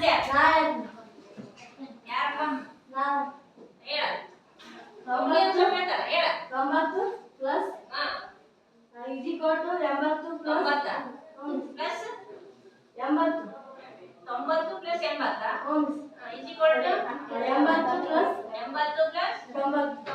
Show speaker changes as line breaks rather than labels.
पंचायत
नारायण
यार कम
नाम
एड़ा
गम्मत
समेटर एड़ा
गम्मत प्लस
हां
इज इक्वल टू गम्मत प्लस गम्मत
प्लस
गम्मत
ತೊಂಬತ್ತು ಪ್ಲಸ್ ಎಂಬತ್ತಾ ಇಸ್ ಇಕ್ವಲ್ ಟು
ಎಂಬತ್ತು ಪ್ಲಸ್
ಎಂಬತ್ತು ಪ್ಲಸ್
ತೊಂಬತ್ತು